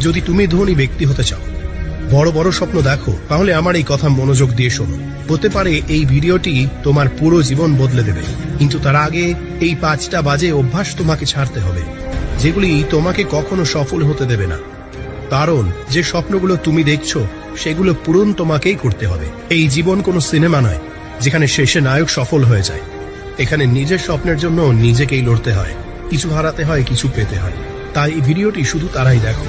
যদি তুমি ধনী ব্যক্তি হতে চাও, বড় বড় স্বপ্ন দেখো, তাহলে আমার এই কথা মনোযোগ দিয়ে শোনো। হতে পারে এই ভিডিওটি তোমার পুরো জীবন বদলে দেবে, কিন্তু তার আগে এই পাঁচটা বাজে অভ্যাস তোমাকে ছাড়তে হবে, যেগুলি তোমাকে কখনো সফল হতে দেবে না। কারণ, যে স্বপ্নগুলো তুমি দেখছ, সেগুলো পূরণ তোমাকেই করতে হবে। এই জীবন কোনো সিনেমা নয়, যেখানে শেষে নায়ক সফল হয়ে যায়। এখানে নিজের স্বপ্নের জন্য নিজেকেই লড়তে হয়, কিছু হারাতে হয়, কিছু পেতে হয়। তাই এই ভিডিওটি শুধু তারাই দেখো।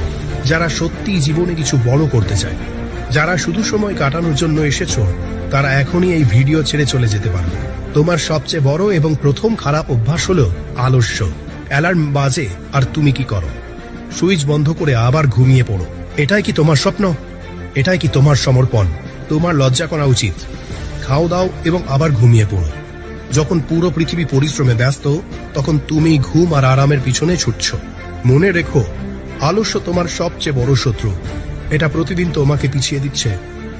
যারা সত্যি জীবনে কিছু বড় করতে চায়, যারা শুধু সময় কাটানোর জন্য এসেছ, তারা এখনই এই ভিডিও ছেড়ে চলে যেতে পারবে। তোমার সবচেয়ে বড় এবং প্রথম খারাপ অভ্যাস হলো আলস্য। অ্যালার্ম বাজে, আর তুমি কি করো? সুইচ বন্ধ করে আবার ঘুমিয়ে পড়ো। এটাই কি তোমার স্বপ্ন? এটাই কি তোমার সমর্পণ? তোমার লজ্জা করা উচিত। খাও দাও এবং আবার ঘুমিয়ে পড়ো। যখন পুরো পৃথিবী পরিশ্রমে ব্যস্ত, তখন তুমি ঘুম আর আরামের পিছনে ছুটছ। মনে রেখো আলস্য তোমার সবচেয়ে বড় শত্রু। এটা প্রতিদিন তোমাকে পিছিয়ে দিচ্ছে।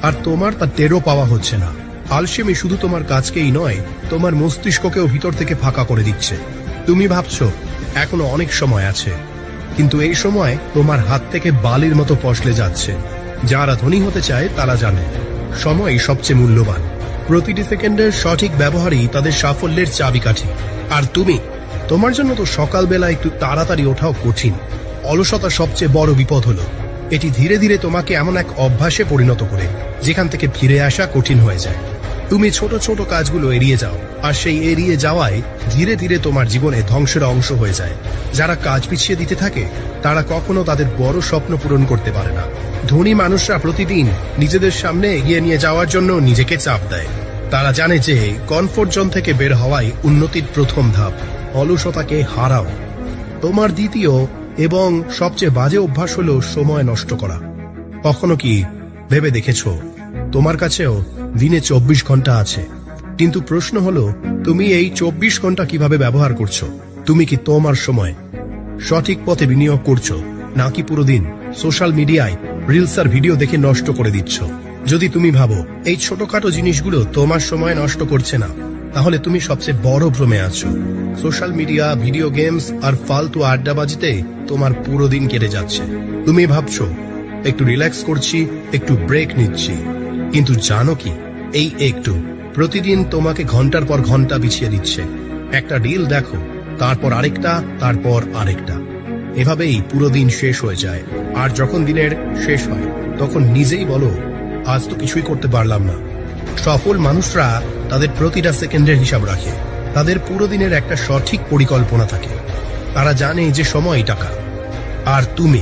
আর তোমার তা টেরও পাওয়া হচ্ছে না। আলসেমি শুধু তোমার কাজকেই নয়, তোমার মস্তিষ্ককেও ভিতর থেকে ফাঁকা করে দিচ্ছে। তুমি ভাবছ, এখনও অনেক সময় আছে। কিন্তু এই সময় তোমার হাত থেকে বালির মতো ফসলে যাচ্ছে। যারা ধনী হতে চায়, তারা জানে, সময় সবচেয়ে মূল্যবান। প্রতিটি সেকেন্ডের সঠিক ব্যবহারই তাদের সাফল্যের চাবিকাঠি। আর তুমি, তোমার জন্য তো সকালবেলা একটু তাড়াতাড়ি ওঠাও কঠিন। অলসতা সবচেয়ে বড় বিপদ হলো, এটি ধীরে ধীরে তোমাকে এমন এক অভ্যাসে পরিণত করে, যেখান থেকে ফিরে আসা কঠিন হয়ে যায়। তুমি ছোট ছোট কাজগুলো এড়িয়ে যাও, আর সেই এড়িয়ে যাওয়ায় ধীরে ধীরে তোমার জীবনে ধ্বংসের অংশ হয়ে যায়। যারা কাজ পিছিয়ে দিতে থাকে, তারা কখনো তাদের বড় স্বপ্ন পূরণ করতে পারে না। ধনী মানুষরা প্রতিদিন নিজেদের সামনে এগিয়ে নিয়ে যাওয়ার জন্য নিজেকে চাপ দেয়। তারা জানে যে কমফোর্ট জোন থেকে বের হওয়াই উন্নতির প্রথম ধাপ। অলসতাকে হারাও। তোমার দ্বিতীয় এবং সবচেয়ে বাজে অভ্যাস হলো সময় নষ্ট করা। কখনো কি ভেবে দেখেছ? তোমার কাছেও দিনে চব্বিশ ঘণ্টা আছে। কিন্তু প্রশ্ন হলো, তুমি এই চব্বিশ ঘণ্টা কীভাবে ব্যবহার করছ? তুমি কি তোমার সময় সঠিক পথে বিনিয়োগ করছ? নাকি পুরো দিন সোশ্যাল মিডিয়ায় রিলস আর ভিডিও দেখে নষ্ট করে দিচ্ছ? যদি তুমি ভাবো, এই ছোটখাটো জিনিসগুলো তোমার সময় নষ্ট করছে না, তাহলে তুমি সবচেয়ে বড় ভ্রমে আছো। সোশ্যাল মিডিয়া, ভিডিও গেমস আর ফালতু আড্ডাবাজিতে তোমার পুরো দিন কেটে যাচ্ছে। তুমি ভাবছ, একটু রিল্যাক্স করছি, একটু ব্রেক নিচ্ছি। কিন্তু জানো কি, এই একটু প্রতিদিন তোমাকে ঘণ্টার পর ঘণ্টা বিছিয়ে দিচ্ছে। একটা রিল দেখো, তারপর আরেকটা তারপর আরেকটা। এভাবেই পুরো দিন শেষ হয়ে যায়। আর যখন দিনের শেষ হয়, তখন নিজেই বলো, আজ তো কিছুই করতে পারলাম না। সফল মানুষরা তাদের প্রতিটা সেকেন্ডের হিসাব রাখে। তাদের পুরো দিনের একটা সঠিক পরিকল্পনা থাকে। তারা জানে যে সময় টাকা। আর তুমি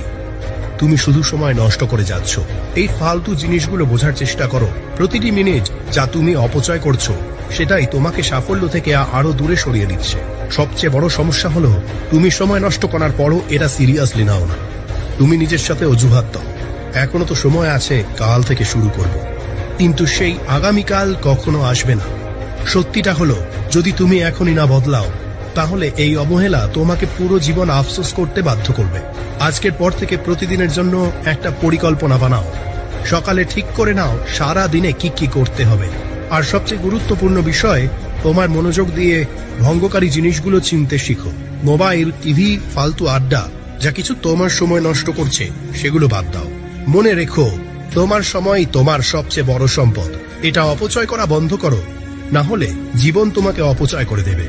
তুমি শুধু সময় নষ্ট করে যাচ্ছ। এই ফালতু জিনিসগুলো বোঝার চেষ্টা করো। প্রতিটি মিনিট যা তুমি অপচয় করছ, সেটাই তোমাকে সাফল্য থেকে আরও দূরে সরিয়ে দিচ্ছে। সবচেয়ে বড় সমস্যা হলো, তুমি সময় নষ্ট করার পরও এটা সিরিয়াসলি নাও না। তুমি নিজের সাথে অজুহাত দাও। এখনও তো সময় আছে, কাল থেকে শুরু করব। কিন্তু সেই আগামীকাল কখনো আসবে না। সত্যিটা হলো যদি তুমি এখনই না বদলাও, তাহলে এই অবহেলা তোমাকে পুরো জীবন আফসোস করতে বাধ্য করবে। আজকের পর থেকে প্রতিদিনের জন্য একটা পরিকল্পনা বানাও। সকালে ঠিক করে নাও সারা দিনে কি কি করতে হবে। আর সবচেয়ে গুরুত্বপূর্ণ বিষয়, তোমার মনোযোগ দিয়ে ভঙ্গকারী জিনিসগুলো চিনতে শিখো। মোবাইল, টিভি, ফালতু আড্ডা, যা কিছু তোমার সময় নষ্ট করছে, সেগুলো বাদ দাও। মনে রেখো, তোমার সময় তোমার সবচেয়ে বড় সম্পদ। এটা অপচয় করা বন্ধ করো। না হলে জীবন তোমাকে অপচয় করে দেবে।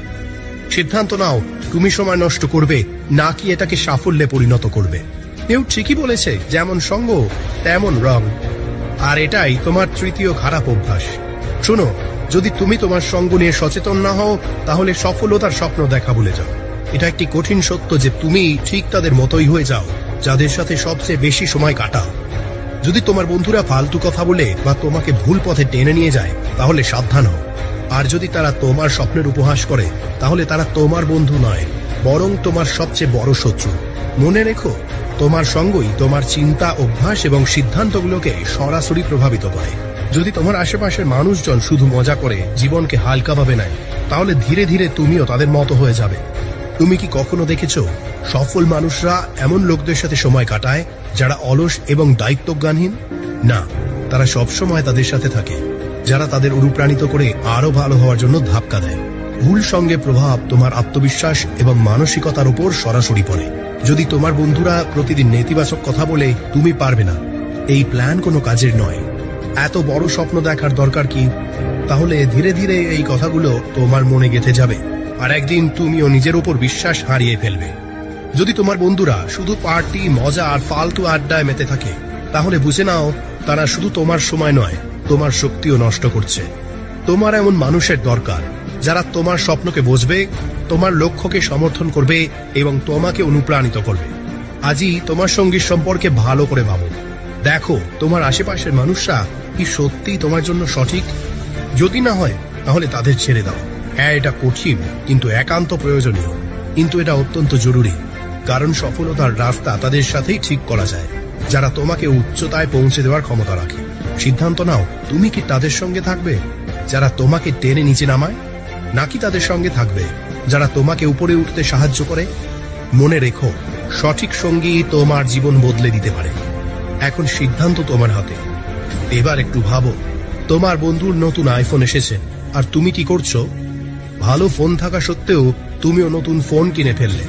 সিদ্ধান্ত নাও, তুমি সময় নষ্ট করবে, নাকি এটাকে সাফল্যে পরিণত করবে। কেউ ঠিকই বলেছে, যেমন সঙ্গ, তেমন রং। আর এটাই তোমার তৃতীয় খারাপ অভ্যাস। শোনো, যদি তুমি তোমার সঙ্গ নিয়ে সচেতন না হও, তাহলে সফলতার স্বপ্ন দেখা ভুলে যাও। এটা একটি কঠিন সত্য যে তুমি ঠিক তাদের মতোই হয়ে যাও, যাদের সাথে সবচেয়ে বেশি সময় কাটাও। যদি তোমার বন্ধুরা ফালতু কথা বলে বা তোমাকে ভুল পথে টেনে নিয়ে যায়, তাহলে সাবধান হও। আর যদি তারা তোমার স্বপ্নের উপহাস করে, তাহলে তারা তোমার বন্ধু নয়, বরং তোমার সবচেয়ে বড় শত্রু। মনে রেখো, তোমার সঙ্গই তোমার চিন্তা, অভ্যাস এবং সিদ্ধান্তগুলোকে সরাসরি প্রভাবিত করে। যদি তোমার আশেপাশের মানুষজন শুধু মজা করে জীবনকে হালকাভাবে নেয়, তাহলে ধীরে ধীরে তুমিও তাদের মতো হয়ে যাবে। তুমি কি কখনো দেখেছ, সফল মানুষরা এমন লোকদের সাথে সময় কাটায়, যারা অলস এবং দায়িত্বজ্ঞানহীন? না, তারা সব সময় তাদের সাথে থাকে। যারা তাদের অনুপ্রাণিত করে আরও ভালো হওয়ার জন্য ধাক্কা দেয়। ভুল সঙ্গে প্রভাব তোমার আত্মবিশ্বাস এবং মানসিকতার উপর সরাসরি পড়ে। যদি তোমার বন্ধুরা প্রতিদিন নেতিবাচক কথা বলে, তুমি পারবে না। এই প্ল্যান কোনো কাজের নয়। এত বড় স্বপ্ন দেখার দরকার কি? তাহলে ধীরে ধীরে এই কথাগুলো তোমার মনে গেঁথে যাবে। আর একদিন তুমিও নিজের উপর বিশ্বাস হারিয়ে ফেলবে। যদি তোমার বন্ধুরা শুধু পার্টি, মজা আর ফালতু আড্ডায় মেতে থাকে, তাহলে বুঝে নাও, তারা শুধু তোমার সময় নয়। তোমার শক্তিও নষ্ট করছে। তোমার এমন মানুষের দরকার, যারা তোমার স্বপ্নকে বুঝবে, তোমার লক্ষ্যকে সমর্থন করবে এবং তোমাকে অনুপ্রাণিত করবে। আজই তোমার সঙ্গীর সম্পর্কে ভালো করে ভাবো। দেখো, তোমার আশেপাশের মানুষরা কি সত্যি তোমার জন্য সঠিক? যদি না হয়, তাহলে তাদের ছেড়ে দাও। হ্যাঁ এটা কঠিন, কিন্তু একান্ত প্রয়োজনীয়। কিন্তু এটা অত্যন্ত জরুরি, কারণ সফলতার রাস্তা তাদের সাথেই ঠিক করা যায়, যারা তোমাকে উচ্চতায় পৌঁছে দেওয়ার ক্ষমতা রাখে। সিদ্ধান্ত নাও, তুমি কি তাদের সঙ্গে থাকবে, যারা তোমাকে টেনে নিচে নামায়? নাকি তাদের সঙ্গে থাকবে, যারা তোমাকে উপরে উঠতে সাহায্য করে? মনে রেখো, সঠিক সঙ্গী তোমার জীবন বদলে দিতে পারে। এখন সিদ্ধান্ত তোমার হাতে। এবার একটু ভাবো, তোমার বন্ধুর নতুন আইফোন এসেছে, আর তুমি কি করছ? ভালো ফোন থাকা সত্ত্বেও তুমিও নতুন ফোন কিনে ফেললে।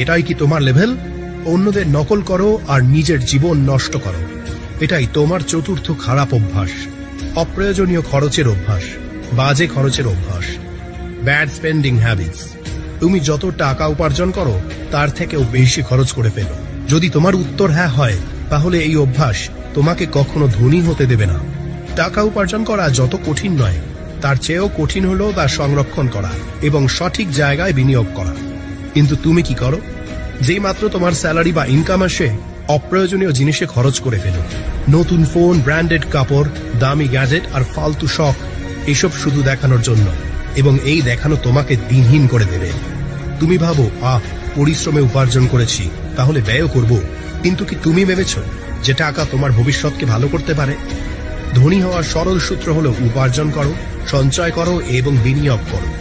এটাই কি তোমার লেভেল অন্যদের নকল করো আর নিজের জীবন নষ্ট করো। এটাই তোমার চতুর্থ খারাপ অভ্যাস। অপ্রয়োজনীয় খরচের অভ্যাস, বাজে খরচের অভ্যাস। ব্যাড স্পেন্ডিং হ্যাবিটস তুমি যত টাকা উপার্জন করো, তার থেকেও বেশি খরচ করে ফেলো। যদি তোমার উত্তর হ্যাঁ হয়, তাহলে এই অভ্যাস তোমাকে কখনো ধনী হতে দেবে না। টাকা উপার্জন করা যত কঠিন নয়, তার চেয়েও কঠিন হলো তা সংরক্ষণ করা এবং সঠিক জায়গায় বিনিয়োগ করা। কিন্তু তুমি কি করো? যেই মাত্র তোমার স্যালারি বা ইনকাম আসে অপ্রয়োজনীয় জিনিসে খরচ করে ফেলো নতুন ফোন, ব্র্যান্ডেড কাপড়, দামি গ্যাজেট আর ফালতু শখ, এসব শুধু দেখানোর জন্য। এবং এই দেখানো তোমাকে দিনহীন করে দেবে। তুমি ভাবো, আহ, পরিশ্রমে উপার্জন করেছি, তাহলে ব্যয়ও করব। কিন্তু কি তুমি ভেবেছ যে টাকা তোমার ভবিষ্যৎকে ভালো করতে পারে? ধনী হওয়ার সরল সূত্র হলো উপার্জন করো, সঞ্চয় করো এবং বিনিয়োগ করো।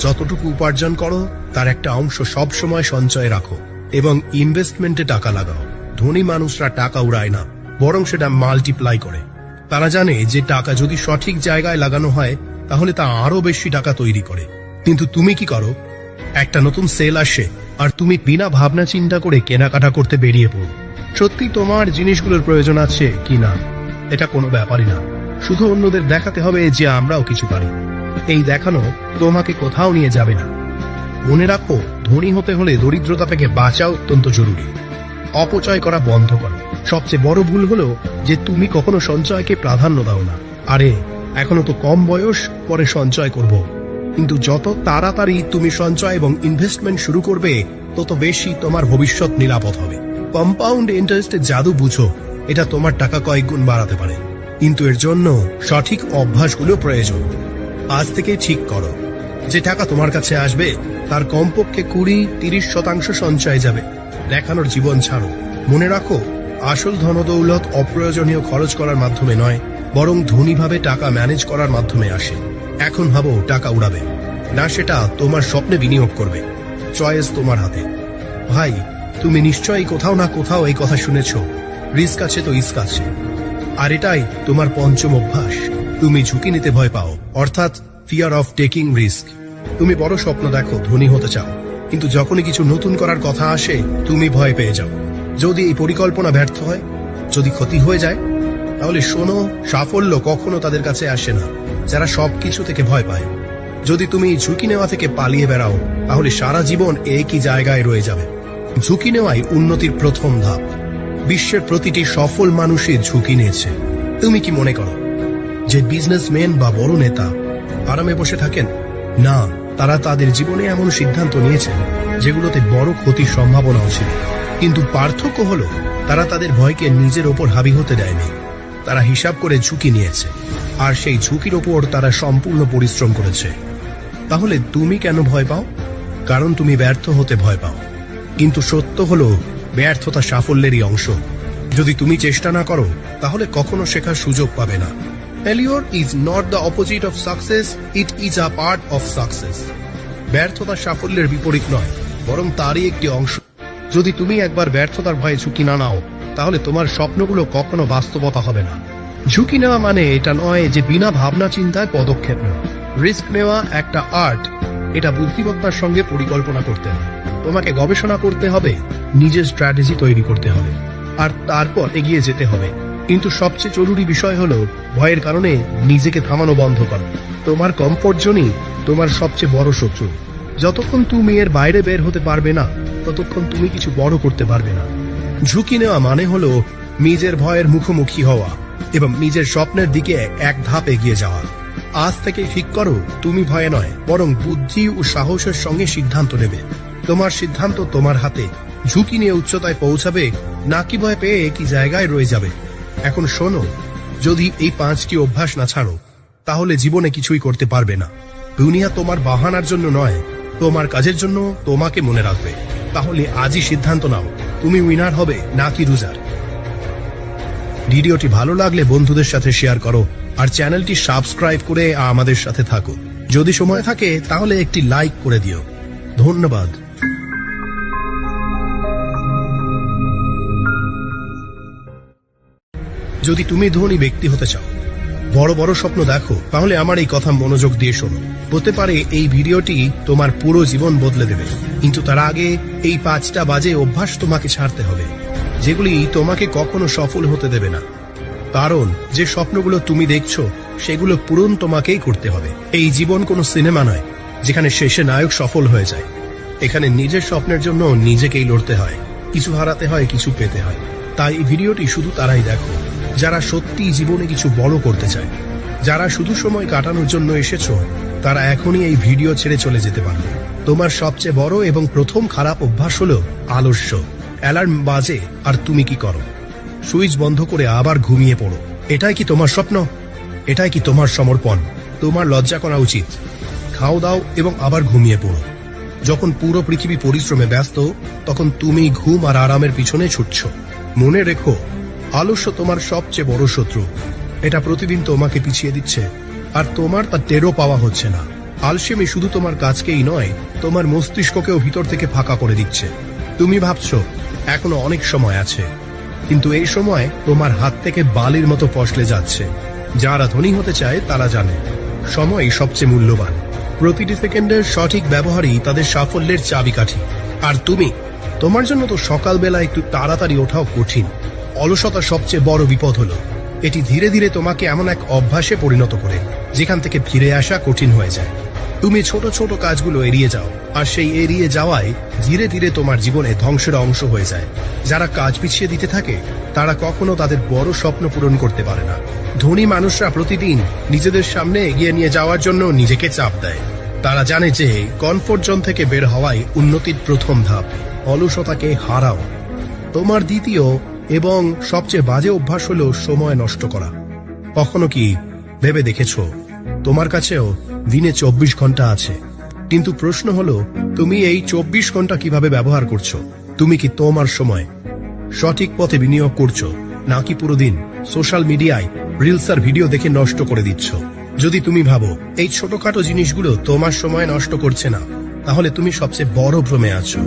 যতটুকু উপার্জন করো, তার একটা অংশ সব সময় সঞ্চয়ে রাখো এবং ইনভেস্টমেন্টে টাকা লাগাও। ধনী মানুষরা টাকা উড়ায় না, বরং সেটা মাল্টিপ্লাই করে। তারা জানে যে টাকা যদি সঠিক জায়গায় লাগানো হয়, তাহলে তা আরও বেশি টাকা তৈরি করে। কিন্তু তুমি কি করো? একটা নতুন সেল আসে, আর তুমি বিনা ভাবনা চিন্তা করে কেনাকাটা করতে বেরিয়ে পড়ো। সত্যি তোমার জিনিসগুলোর প্রয়োজন আছে কি না? এটা কোনো ব্যাপারই না। শুধু অন্যদের দেখাতে হবে যে আমরাও কিছু পারি। এই দেখানো তোমাকে কোথাও নিয়ে যাবে না। মনে রাখো, ধনী হতে হলে দরিদ্রতা থেকে বাঁচা অত্যন্ত জরুরি। অপচয় করা বন্ধ করো। সবচেয়ে বড় ভুল হলো যে তুমি কখনো সঞ্চয়কে প্রাধান্য দাও না। আরে, এখনও তো কম বয়স, পরে সঞ্চয় করব। কিন্তু যত তাড়াতাড়ি তুমি সঞ্চয় এবং ইনভেস্টমেন্ট শুরু করবে, তত বেশি তোমার ভবিষ্যৎ নিরাপদ হবে। কম্পাউন্ড ইন্টারেস্টের জাদু বুঝো, এটা তোমার টাকা কয়েক গুণ বাড়াতে পারে। কিন্তু এর জন্য সঠিক অভ্যাসগুলো প্রয়োজন। আজ থেকে ঠিক করো। যে টাকা তোমার কাছে আসবে তার কমপক্ষে কুড়ি, তিরিশ শতাংশ সঞ্চয় যাবে। দেখানোর জীবন ছাড়ো। মনে রাখো, আসল ধনদৌলত অপ্রয়োজনীয় খরচ করার মাধ্যমে নয়, বরং ধনীভাবে টাকা ম্যানেজ করার মাধ্যমে আসে। এখন ভাবো, টাকা উড়াবে। না, সেটা তোমার স্বপ্নে বিনিয়োগ করবে। চয়েস তোমার হাতে। ভাই, তুমি নিশ্চয়ই কোথাও না কোথাও এই কথা শুনেছ। রিস্ক আছে তো ইস্ক আছে। আর এটাই তোমার পঞ্চম অভ্যাস। তুমি ঝুঁকি নিতে ভয় পাও। অর্থাৎ ফিয়ার অফ টেকিং রিস্ক তুমি বড় স্বপ্ন দেখো, ধনী হতে চাও। কিন্তু যখনই কিছু নতুন করার কথা আসে, তুমি ভয় পেয়ে যাও। যদি এই পরিকল্পনা ব্যর্থ হয়, যদি ক্ষতি হয়ে যায়, তাহলে শোনো, সাফল্য কখনো তাদের কাছে আসে না, যারা সবকিছু থেকে ভয় পায়। যদি তুমি ঝুঁকি নেওয়া থেকে পালিয়ে বেড়াও, তাহলে সারা জীবন একই জায়গায় রয়ে যাবে। ঝুঁকি নেওয়াই উন্নতির প্রথম ধাপ। বিশ্বের প্রতিটি সফল মানুষই ঝুঁকি নিয়েছে। তুমি কি মনে করো, যে বিজনেসম্যান বা বড় নেতা, আরামে বসে থাকেন না, তারা তাদের জীবনে এমন সিদ্ধান্ত নিয়েছেন, যেগুলোতে বড় ক্ষতির সম্ভাবনাও ছিল। কিন্তু পার্থক্য হলো, তারা তাদের ভয়কে নিজের ওপর হাবি হতে দেয়নি। তারা হিসাব করে ঝুঁকি নিয়েছে, আর সেই ঝুঁকির ওপর তারা সম্পূর্ণ পরিশ্রম করেছে। তাহলে তুমি কেন ভয় পাও? কারণ তুমি ব্যর্থ হতে ভয় পাও। কিন্তু সত্য হলো, ব্যর্থতা সাফল্যেরই অংশ। যদি তুমি চেষ্টা না করো, তাহলে কখনো শেখার সুযোগ পাবে না। Failure is not the opposite of success it is a part of success ব্যর্থতা সাফল্যের বিপরীত নয়, বরং তারই একটি অংশ। যদি তুমি একবার ব্যর্থতার ভয়ে ঝুঁকি না নাও, তাহলে তোমার স্বপ্নগুলো কখনো বাস্তবতা হবে না। ঝুঁকি নেওয়া মানে এটা নয় যে বিনা ভাবনা চিন্তায় পদক্ষেপ নেওয়া। রিস্ক নেওয়া একটা আর্ট, এটা বুদ্ধিমত্তার সঙ্গে পরিকল্পনা করতে হয়। তোমাকে গবেষণা করতে হবে, নিজের স্ট্র্যাটেজি তৈরি করতে হবে, আর তারপর এগিয়ে যেতে হবে। কিন্তু সবচেয়ে জরুরি বিষয় হলো ভয়ের কারণে নিজেকে থামানো বন্ধ করো। তোমার কমফোর্ট জোনই তোমার সবচেয়ে বড় শত্রু। যতক্ষণ তুমি এর বাইরে বের হতে পারবে না, ততক্ষণ তুমি কিছু বড় করতে পারবে না। ঝুঁকি নেওয়া মানে হলো নিজের ভয়ের মুখোমুখি হওয়া এবং নিজের স্বপ্নের দিকে এক ধাপ এগিয়ে যাওয়া। আজ থেকে ঠিক করো, তুমি ভয়ে নয়, বরং বুদ্ধি ও সাহসের সঙ্গে সিদ্ধান্ত নেবে। তোমার সিদ্ধান্ত তোমার হাতে। ঝুঁকি নিয়ে উচ্চতায় পৌঁছাবে, নাকি ভয় পেয়ে কি জায়গায় রয়ে যাবে। এখন শোনো, যদি এই পাঁচটি অভ্যাস না ছাড়ো, তাহলে জীবনে কিছুই করতে পারবে না। দুনিয়া তোমার বাহানার জন্য নয়, তোমার কাজের জন্য তোমাকে মনে রাখবে। তাহলে আজই সিদ্ধান্ত নাও, তুমি উইনার হবে নাকি রুজার ভিডিওটি ভালো লাগলে বন্ধুদের সাথে শেয়ার করো, আর চ্যানেলটি সাবস্ক্রাইব করে আমাদের সাথে থাকো। যদি সময় থাকে, তাহলে একটি লাইক করে দিও। ধন্যবাদ। যদি তুমি ধনী ব্যক্তি হতে চাও, বড় বড় স্বপ্ন দেখো, তাহলে আমার এই কথা মনোযোগ দিয়ে শোনো। হতে পারে এই ভিডিওটি তোমার পুরো জীবন বদলে দেবে, কিন্তু তার আগে এই পাঁচটা বাজে অভ্যাস তোমাকে ছাড়তে হবে, যেগুলি তোমাকে কখনো সফল হতে দেবে না। কারণ, যে স্বপ্নগুলো তুমি দেখছ, সেগুলো পূরণ তোমাকেই করতে হবে। এই জীবন কোনো সিনেমা নয়, যেখানে শেষে নায়ক সফল হয়ে যায়। এখানে নিজের স্বপ্নের জন্য নিজেকেই লড়তে হয়, কিছু হারাতে হয়, কিছু পেতে হয়। তাই ভিডিওটি শুধু তারাই দেখো। যারা সত্যি জীবনে কিছু বড় করতে চায়। যারা শুধু সময় কাটানোর জন্য এসেছ, তারা এখনই এই ভিডিও ছেড়ে চলে যেতে পারবে। তোমার সবচেয়ে বড় এবং প্রথম খারাপ অভ্যাস হলো আলস্য। অ্যালার্ম বাজে, আর তুমি কি করো? সুইচ বন্ধ করে আবার ঘুমিয়ে পড়ো। এটাই কি তোমার স্বপ্ন? এটাই কি তোমার সমর্পণ? তোমার লজ্জা করা উচিত। খাও দাও এবং আবার ঘুমিয়ে পড়ো। যখন পুরো পৃথিবী পরিশ্রমে ব্যস্ত, তখন তুমি ঘুম আর আরামের পিছনে ছুটছ। মনে রেখো আলস্য তোমার সবচেয়ে বড় শত্রু। এটা প্রতিদিন তোমাকে পিছিয়ে দিচ্ছে। আর তোমার তা টেরও পাওয়া হচ্ছে না। আলসেমি শুধু তোমার কাজকেই নয়, তোমার মস্তিষ্ককেও ভিতর থেকে ফাঁকা করে দিচ্ছে। তুমি ভাবছ, এখনও অনেক সময় আছে। কিন্তু এই সময় তোমার হাত থেকে বালির মতো ফসলে যাচ্ছে। যারা ধনী হতে চায়, তারা জানে, সময় সবচেয়ে মূল্যবান। প্রতিটি সেকেন্ডের সঠিক ব্যবহারই তাদের সাফল্যের চাবিকাঠি। আর তুমি, তোমার জন্য তো সকালবেলা একটু তাড়াতাড়ি ওঠাও কঠিন। অলসতা সবচেয়ে বড় বিপদ হলো। এটি ধীরে ধীরে তোমাকে এমন এক অভ্যাসে পরিণত করে, যেখান থেকে ফিরে আসা কঠিন হয়ে যায়। তুমি ছোট ছোট কাজগুলো এড়িয়ে যাও, আর সেই এড়িয়ে যাওয়ায় ধীরে ধীরে তোমার জীবনে ধ্বংসের অংশ হয়ে যায়। যারা কাজ পিছিয়ে দিতে থাকে, তারা কখনো তাদের বড় স্বপ্ন পূরণ করতে পারে না। ধনী মানুষরা প্রতিদিন নিজেদের সামনে এগিয়ে নিয়ে যাওয়ার জন্য নিজেকে চাপ দেয়। তারা জানে যে কমফোর্ট জোন থেকে বের হওয়াই উন্নতির প্রথম ধাপ। অলসতাকে হারাও। তোমার দ্বিতীয় এবং সবচেয়ে বাজে অভ্যাস হলো সময় নষ্ট করা। কখনো কি ভেবে দেখেছ? তোমার কাছেও দিনে চব্বিশ ঘণ্টা আছে। কিন্তু প্রশ্ন হলো, তুমি এই চব্বিশ ঘণ্টা কীভাবে ব্যবহার করছ? তুমি কি তোমার সময় সঠিক পথে বিনিয়োগ করছ? নাকি পুরো দিন সোশ্যাল মিডিয়ায় রিলস আর ভিডিও দেখে নষ্ট করে দিচ্ছ? যদি তুমি ভাবো, এই ছোটখাটো জিনিসগুলো তোমার সময় নষ্ট করছে না তাহলে তুমি সবচেয়ে বড় ভ্রমে আছো।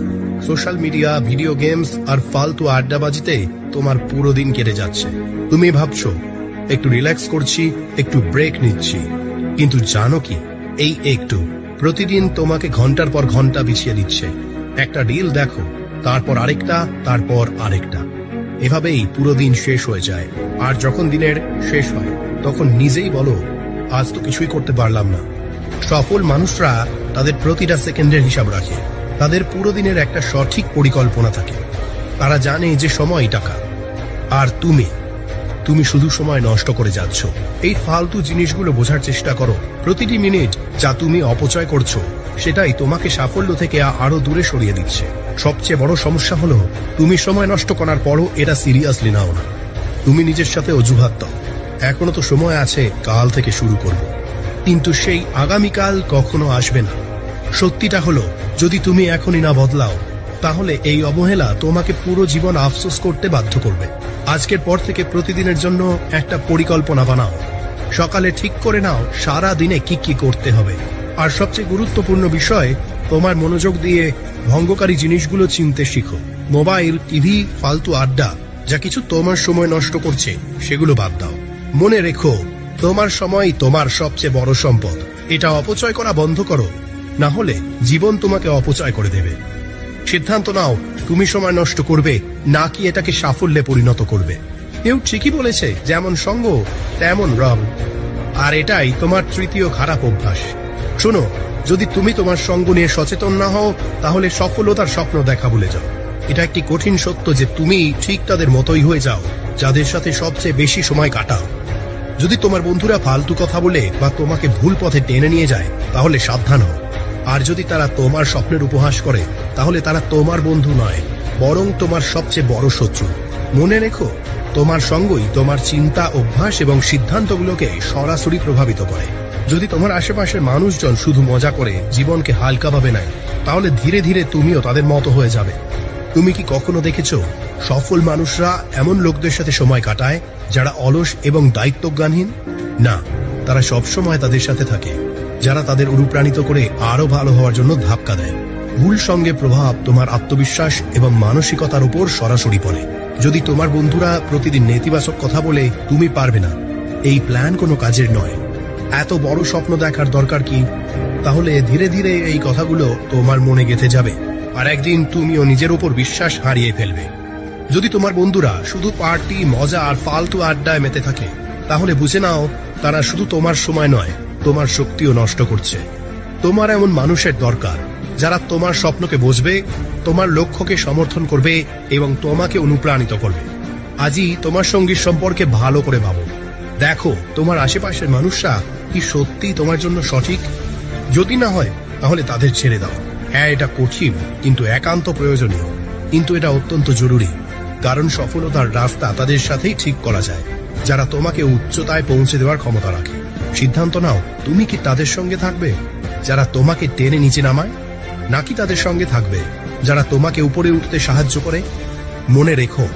সোশ্যাল মিডিয়া, ভিডিও গেমস আর ফালতু আড্ডাবাজিতে তোমার পুরো দিন কেটে যাচ্ছে। তুমি ভাবছ, একটু রিল্যাক্স করছি, একটু ব্রেক নিচ্ছি। কিন্তু জানো কি, এই একটু প্রতিদিন তোমাকে ঘণ্টার পর ঘণ্টা বিছিয়ে দিচ্ছে। একটা রিল দেখো, তারপর আরেকটা তারপর আরেকটা। এভাবেই পুরো দিন শেষ হয়ে যায়। আর যখন দিনের শেষ হয়, তখন নিজেই বলো, আজ তো কিছুই করতে পারলাম না। সফল মানুষরা তাদের প্রতিটা সেকেন্ডের হিসাব রাখে। তাদের পুরো দিনের একটা সঠিক পরিকল্পনা থাকে। তারা জানে যে সময় টাকা। আর তুমি তুমি শুধু সময় নষ্ট করে যাচ্ছ। এই ফালতু জিনিসগুলো বোঝার চেষ্টা করো। প্রতিটি মিনিট যা তুমি অপচয় করছ, সেটাই তোমাকে সাফল্য থেকে আরও দূরে সরিয়ে দিচ্ছে। সবচেয়ে বড় সমস্যা হলো, তুমি সময় নষ্ট করার পরও এটা সিরিয়াসলি নাও না। তুমি নিজের সাথে অজুহাত দাও। এখনও তো সময় আছে, কাল থেকে শুরু করব। কিন্তু সেই আগামীকাল কখনো আসবে না। সত্যিটা হলো, যদি তুমি এখনই না বদলাও, তাহলে এই অবহেলা তোমাকে পুরো জীবন আফসোস করতে বাধ্য করবে। আজকের পর থেকে প্রতিদিনের জন্য একটা পরিকল্পনা বানাও। সকালে ঠিক করে নাও সারা দিনে কি কি করতে হবে। আর সবচেয়ে গুরুত্বপূর্ণ বিষয়, তোমার মনোযোগ দিয়ে ভঙ্গকারী জিনিসগুলো চিনতে শিখো। মোবাইল, টিভি, ফালতু আড্ডা, যা কিছু তোমার সময় নষ্ট করছে, সেগুলো বাদ দাও। মনে রেখো তোমার সময় তোমার সবচেয়ে বড় সম্পদ। এটা অপচয় করা বন্ধ করো। না হলে জীবন তোমাকে অপচয় করে দেবে। সিদ্ধান্ত নাও, তুমি সময় নষ্ট করবে, নাকি এটাকে সাফল্যে পরিণত করবে। কেউ ঠিকই বলেছে, যেমন সঙ্গ, তেমন রং আর এটাই তোমার তৃতীয় খারাপ অভ্যাস। শোনো, যদি তুমি তোমার সঙ্গ নিয়ে সচেতন না হও, তাহলে সফলতার স্বপ্ন দেখা বলে যাও। এটা একটি কঠিন সত্য যে তুমি ঠিক তাদের মতোই হয়ে যাও, যাদের সাথে সবচেয়ে বেশি সময় কাটাও। যদি তোমার বন্ধুরা ফালতু কথা বলে বা তোমাকে ভুল পথে টেনে নিয়ে যায়, তাহলে সাবধান হও। আর যদি তারা তোমার স্বপ্নের উপহাস করে, তাহলে তারা তোমার বন্ধু নয়, বরং তোমার সবচেয়ে বড় শত্রু। মনে রেখো, তোমার সঙ্গই তোমার চিন্তা, অভ্যাস এবং সিদ্ধান্তগুলোকে সরাসরি প্রভাবিত করে। যদি তোমার আশেপাশের মানুষজন শুধু মজা করে, জীবনকে হালকাভাবে নেয়, তাহলে ধীরে ধীরে তুমিও তাদের মতো হয়ে যাবে। তুমি কি কখনো দেখেছ সফল মানুষরা এমন লোকদের সাথে সময় কাটায় যারা অলস এবং দায়িত্বজ্ঞানহীন? না, তারা সবসময় তাদের সাথে থাকে, যারা তাদের অনুপ্রাণিত করে আরও ভালো হওয়ার জন্য ধাক্কা দেয়। ভুল সঙ্গে প্রভাব তোমার আত্মবিশ্বাস এবং মানসিকতার উপর সরাসরি পড়ে। যদি তোমার বন্ধুরা প্রতিদিন নেতিবাচক কথা বলে, তুমি পারবে না। এই প্ল্যান কোনো কাজের নয়। এত বড় স্বপ্ন দেখার দরকার কি? তাহলে ধীরে ধীরে এই কথাগুলো তোমার মনে গেঁথে যাবে। আর একদিন তুমিও নিজের উপর বিশ্বাস হারিয়ে ফেলবে। যদি তোমার বন্ধুরা শুধু পার্টি, মজা আর ফালতু আড্ডায় মেতে থাকে, তাহলে বুঝে নাও তারা শুধু তোমার সময় নয়, তোমার শক্তিও নষ্ট করছে। তোমার এমন মানুষের দরকার, যারা তোমার স্বপ্নকে বুঝবে, তোমার লক্ষ্যকে সমর্থন করবে এবং তোমাকে অনুপ্রাণিত করবে। আজই তোমার সঙ্গীর সম্পর্কে ভালো করে ভাবো। দেখো, তোমার আশেপাশের মানুষরা কি সত্যি তোমার জন্য সঠিক? যদি না হয়, তাহলে তাদের ছেড়ে দাও। হ্যাঁ এটা কঠিন, কিন্তু একান্ত প্রয়োজনীয়। কিন্তু এটা অত্যন্ত জরুরি। কারণ সফলতার রাস্তা তাদের সাথেই ঠিক করা যায়। যারা তোমাকে উচ্চতায় পৌঁছে দেওয়ার ক্ষমতা রাখে। সিদ্ধান্ত নাও, তুমি কি তাদের সঙ্গে থাকবে? যারা তোমাকে টেনে নিচে নামায়? নাকি তাদের সঙ্গে থাকবে? যারা তোমাকে উপরে উঠতে সাহায্য করে? মনে রেখো,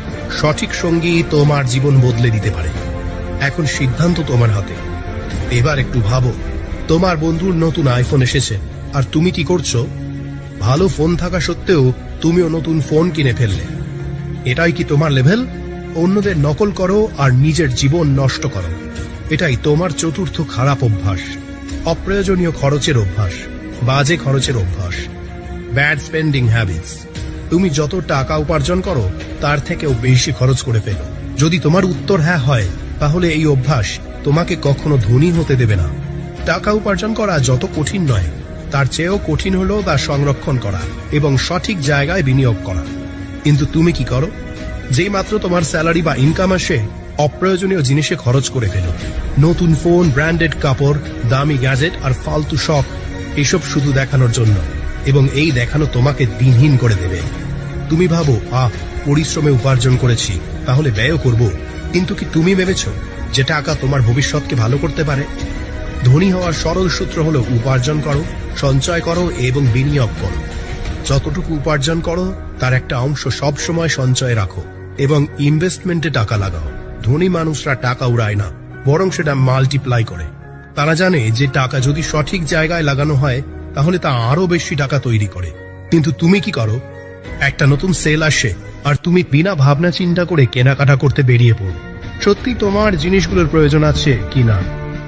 সঠিক সঙ্গী তোমার জীবন বদলে দিতে পারে। এখন সিদ্ধান্ত তোমার হাতে। এবার একটু ভাবো, তোমার বন্ধুর নতুন আইফোন এসেছে, আর তুমি কি করছ? ভালো ফোন থাকা সত্ত্বেও তুমিও নতুন ফোন কিনে ফেললে। এটাই কি তোমার লেভেল অন্যদের নকল করো আর নিজের জীবন নষ্ট করো। এটাই তোমার চতুর্থ খারাপ অভ্যাস। অপ্রয়োজনীয় খরচের অভ্যাস। বাজে খরচের অভ্যাস। ব্যাড স্পেন্ডিং হ্যাবিটস তুমি যত টাকা উপার্জন করো, তার থেকেও বেশি খরচ করে ফেলো। যদি তোমার উত্তর হ্যাঁ হয়, তাহলে এই অভ্যাস তোমাকে কখনো ধনী হতে দেবে না। টাকা উপার্জন করা যত কঠিন নয়, তার চেয়েও কঠিন হলো তা সংরক্ষণ করা এবং সঠিক জায়গায় বিনিয়োগ করা। কিন্তু তুমি কি করো? যেই মাত্র তোমার স্যালারি বা ইনকাম আসে, অপ্রয়োজনীয় জিনিসে খরচ করে ফেলো। নতুন ফোন, ব্র্যান্ডেড কাপড়, দামি গ্যাজেট আর ফালতু শখ, এসব শুধু দেখানোর জন্য। এবং এই দেখানো তোমাকে দিনহীন করে দেবে। তুমি ভাবো, আহ, পরিশ্রমে উপার্জন করেছি, তাহলে ব্যয়ও করব। কিন্তু কি তুমি ভেবেছ যে টাকা তোমার ভবিষ্যৎকে ভালো করতে পারে? ধনী হওয়ার সরল সূত্র হলো, উপার্জন করো, সঞ্চয় করো এবং বিনিয়োগ করো। যতটুকু উপার্জন করো, তার একটা অংশ সব সময় সঞ্চয়ে রাখো এবং ইনভেস্টমেন্টে টাকা লাগাও। ধনী মানুষরা টাকা উড়ায় না, বরং সেটা মাল্টিপ্লাই করে। তারা জানে যে টাকা যদি সঠিক জায়গায় লাগানো হয়, তাহলে তা আরও বেশি টাকা তৈরি করে। কিন্তু তুমি কি করো? একটা নতুন সেল আসে, আর তুমি বিনা ভাবনা চিন্তা করে কেনাকাটা করতে বেরিয়ে পড়ো। সত্যি তোমার জিনিসগুলোর প্রয়োজন আছে কি না?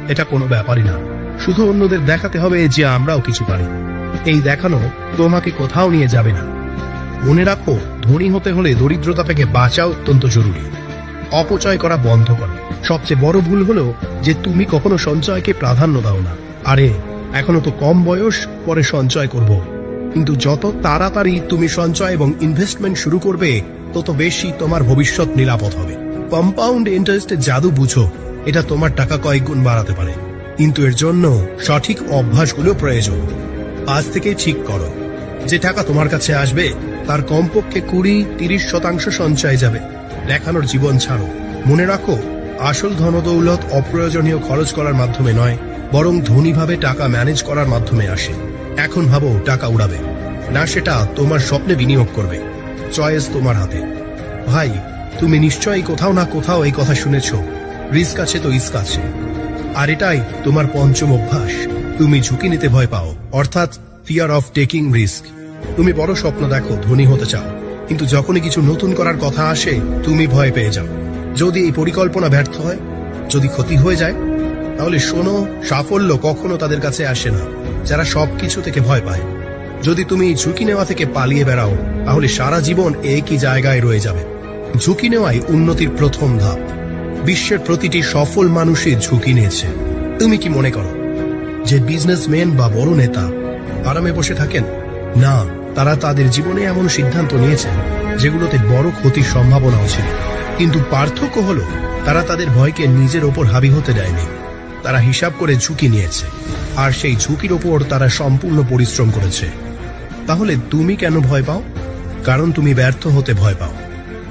এটা কোনো ব্যাপারই না। শুধু অন্যদের দেখাতে হবে যে আমরাও কিছু পারি। এই দেখানো তোমাকে কোথাও নিয়ে যাবে না। মনে রাখো, ধনী হতে হলে দরিদ্রতা থেকে বাঁচা অত্যন্ত জরুরি। অপচয় করা বন্ধ করো। সবচেয়ে বড় ভুল হলো যে তুমি কখনো সঞ্চয়কে প্রাধান্য দাও না। আরে, এখনও তো কম বয়স, পরে সঞ্চয় করব। কিন্তু যত তাড়াতাড়ি তুমি সঞ্চয় এবং ইনভেস্টমেন্ট শুরু করবে, তত বেশি তোমার ভবিষ্যৎ নিরাপদ হবে। কম্পাউন্ড ইন্টারেস্টের জাদু বুঝো, এটা তোমার টাকা কয়েক গুণ বাড়াতে পারে। কিন্তু এর জন্য সঠিক অভ্যাসগুলো প্রয়োজন। আজ থেকেই ঠিক করো। যে টাকা তোমার কাছে আসবে, তার কমপক্ষে কুড়ি, তিরিশ শতাংশ সঞ্চয় যাবে। দেখানোর জীবন ছাড়ো। মনে রাখো, আসল ধনদৌলত অপ্রয়োজনীয় খরচ করার মাধ্যমে নয়, বরং ধনীভাবে টাকা ম্যানেজ করার মাধ্যমে আসে। এখন ভাবো, টাকা উড়াবে। না, সেটা তোমার স্বপ্নে বিনিয়োগ করবে। চয়েস তোমার হাতে। ভাই, তুমি নিশ্চয়ই কোথাও না কোথাও এই কথা শুনেছ। রিস্ক আছে তো ইস্ক আছে। আর এটাই তোমার পঞ্চম অভ্যাস। তুমি ঝুঁকি নিতে ভয় পাও। অর্থাৎ ফিয়ার অফ টেকিং রিস্ক তুমি বড় স্বপ্ন দেখো, ধনী হতে চাও। কিন্তু যখনই কিছু নতুন করার কথা আসে, তুমি ভয় পেয়ে যাও। যদি এই পরিকল্পনা ব্যর্থ হয়, যদি ক্ষতি হয়ে যায়, তাহলে শোনো, সাফল্য কখনো তাদের কাছে আসে না, যারা সবকিছু থেকে ভয় পায়। যদি তুমি ঝুঁকি নেওয়া থেকে পালিয়ে বেড়াও, তাহলে সারা জীবন একই জায়গায় রয়ে যাবে। ঝুঁকি নেওয়াই উন্নতির প্রথম ধাপ। বিশ্বের প্রতিটি সফল মানুষই ঝুঁকি নিয়েছে। তুমি কি মনে করো? যে বিজনেসম্যান বা বড় নেতা আরামে বসে থাকেন, না, তারা তাদের জীবনে এমন সিদ্ধান্ত নিয়েছেন যেগুলোতে বড় ক্ষতির সম্ভাবনাও ছিল। কিন্তু পার্থক্য হলো, তারা তাদের ভয়কে নিজের ওপর হাবি হতে দেয়নি। তারা হিসাব করে ঝুঁকি নিয়েছে, আর সেই ঝুঁকির ওপর তারা সম্পূর্ণ পরিশ্রম করেছে। তাহলে তুমি কেন ভয় পাও? কারণ তুমি ব্যর্থ হতে ভয় পাও।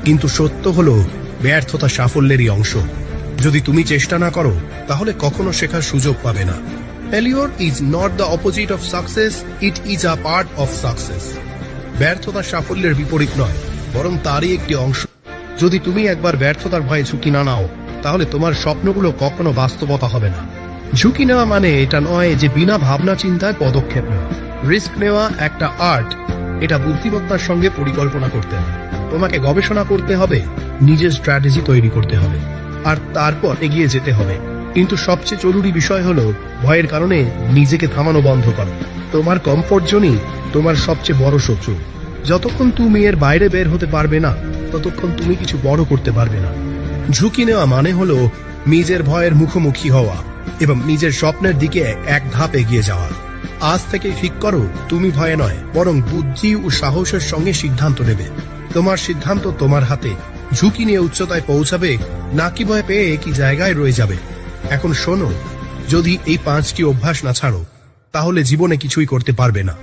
কিন্তু সত্য হলো, ব্যর্থতা সাফল্যেরই অংশ। যদি তুমি চেষ্টা না করো, তাহলে কখনো শেখার সুযোগ পাবে না। Failure is not the opposite of success it is a part of success ব্যর্থতা সাফল্যের বিপরীত নয়, বরং তারই একটি অংশ। যদি তুমি একবার ব্যর্থতার ভয়ে ঝুঁকি না নাও, তাহলে তোমার স্বপ্নগুলো কখনো বাস্তবতা হবে না। ঝুঁকি নেওয়া মানে এটা নয় যে বিনা ভাবনা চিন্তায় পদক্ষেপ নেওয়া। রিস্ক নেওয়া একটা আর্ট, এটা বুদ্ধিমত্তার সঙ্গে পরিকল্পনা করতে হয়। তোমাকে গবেষণা করতে হবে, নিজের স্ট্র্যাটেজি তৈরি করতে হবে, আর তারপর এগিয়ে যেতে হবে। কিন্তু সবচেয়ে জরুরি বিষয় হলো ভয়ের কারণে নিজেকে থামানো বন্ধ করো। তোমার কমফোর্ট জোনই তোমার সবচেয়ে বড় শত্রু। যতক্ষণ তুমি এর বাইরে বের হতে পারবে না, ততক্ষণ তুমি কিছু বড় করতে পারবে না। ঝুঁকি নেওয়া মানে হলো নিজের ভয়ের মুখোমুখি হওয়া এবং নিজের স্বপ্নের দিকে এক ধাপ এগিয়ে যাওয়া। আজ থেকে ঠিক করো, তুমি ভয়ে নয়, বরং বুদ্ধি ও সাহসের সঙ্গে সিদ্ধান্ত নেবে। তোমার সিদ্ধান্ত তোমার হাতে। ঝুঁকি নিয়ে উচ্চতায় পৌঁছাবে, নাকি ভয় পেয়ে কি জায়গায় রয়ে যাবে। এখন শোনো, যদি এই পাঁচটি অভ্যাস না ছাড়ো, তাহলে জীবনে কিছুই করতে পারবে না।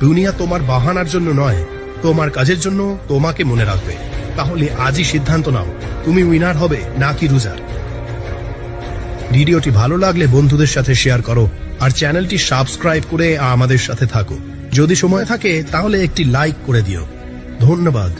দুনিয়া তোমার বাহানার জন্য নয়, তোমার কাজের জন্য তোমাকে মনে রাখবে। তাহলে আজই সিদ্ধান্ত নাও, তুমি উইনার হবে নাকি রুজার। ভিডিওটি ভালো লাগলে বন্ধুদের সাথে শেয়ার করো, আর চ্যানেলটি সাবস্ক্রাইব করে আমাদের সাথে থাকো। যদি সময় থাকে, তাহলে একটি লাইক করে দিও। ধন্যবাদ।